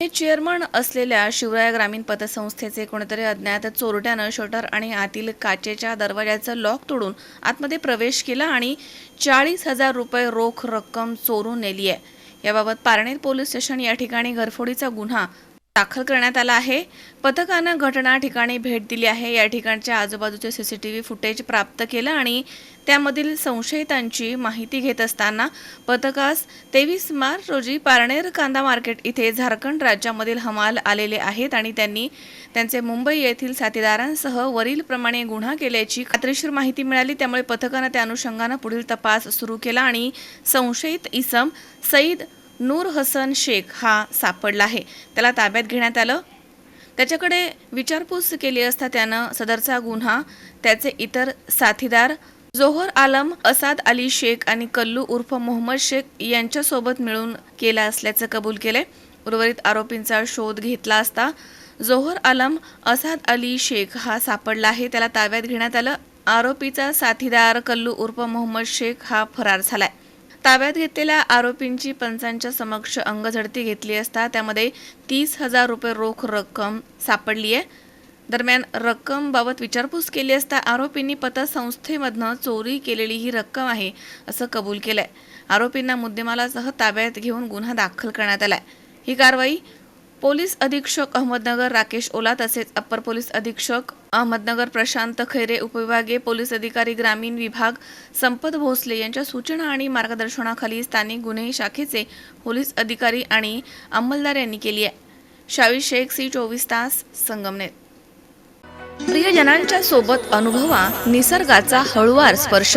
हे चेअरमन असलेल्या शिवराय ग्रामीण पतसंस्थेचे कोणीतरी अज्ञात चोरट्यानं शटर आणि आतील काचेच्या दरवाजाचं लॉक तोडून आतमध्ये प्रवेश केला आणि चाळीस हजार रुपये रोख रक्कम चोरून नेली आहे याबाबत पारनेर पोलीस स्टेशन या ठिकाणी घरफोडीचा गुन्हा दाखल करण्यात आला आहे. पथकानं घटना ठिकाणी भेट दिली आहे. या ठिकाणच्या आजूबाजूचे सीसीटीव्ही फुटेज प्राप्त केलं आणि त्यामधील संशयितांची माहिती घेत असताना पथकास तेवीस मार्च रोजी पारनेर कांदा मार्केट इथे झारखंड राज्यामधील हमाल आलेले आहेत आणि त्यांनी त्यांचे मुंबई येथील साथीदारांसह वरीलप्रमाणे गुन्हा केल्याची खात्रीशीर माहिती मिळाली. त्यामुळे पथकानं त्या अनुषंगानं पुढील तपास सुरू केला आणि संशयित इसम सईद नूर हसन शेख हा सापडला आहे. त्याला ताब्यात घेण्यात आलं. त्याच्याकडे विचारपूस केली असता त्यानं सदरचा गुन्हा त्याचे इतर साथीदार जोहर आलम असाद अली शेख आणि कल्लू उर्फ मोहम्मद शेख यांच्यासोबत मिळून केला असल्याचं कबूल केले उर्वरित आरोपींचा शोध घेतला असता जोहर आलम असाद अली शेख हा सापडला आहे. त्याला ताब्यात घेण्यात आलं. आरोपीचा साथीदार कल्लू उर्फ मोहम्मद शेख हा फरार झालाय. ताब्यात घेतलेल्या आरोपींची पंचांच्या समक्ष अंगझडती घेतली असता त्यामध्ये तीस हजार रुपये रोख रक्कम सापडली आहे. दरम्यान रक्कम बाबत विचारपूस केली असता आरोपींनी पतसंस्थेमधनं चोरी केलेली ही रक्कम आहे असं कबूल केलंय. आरोपींना मुद्देमालासह ताब्यात घेऊन गुन्हा दाखल करण्यात आलाय. ही कारवाई पोलीस अधीक्षक अहमदनगर राकेश ओला तसेच अप्पर पोलीस अधीक्षक अहमदनगर प्रशांत खैरे उपविभागीय पोलीस अधिकारी ग्रामीण विभाग संपत भोसले यांच्या सूचना आणि मार्गदर्शनाखाली स्थानिक गुन्हे शाखेचे पोलीस अधिकारी आणि अंमलदार यांनी केली आहे. शावी शेख सी चोवीस तास संगमनेर. प्रियजनांच्या सोबत अनुभवा निसर्गाचा हळुवार स्पर्श.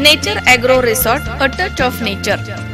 Nature agro resort a touch of nature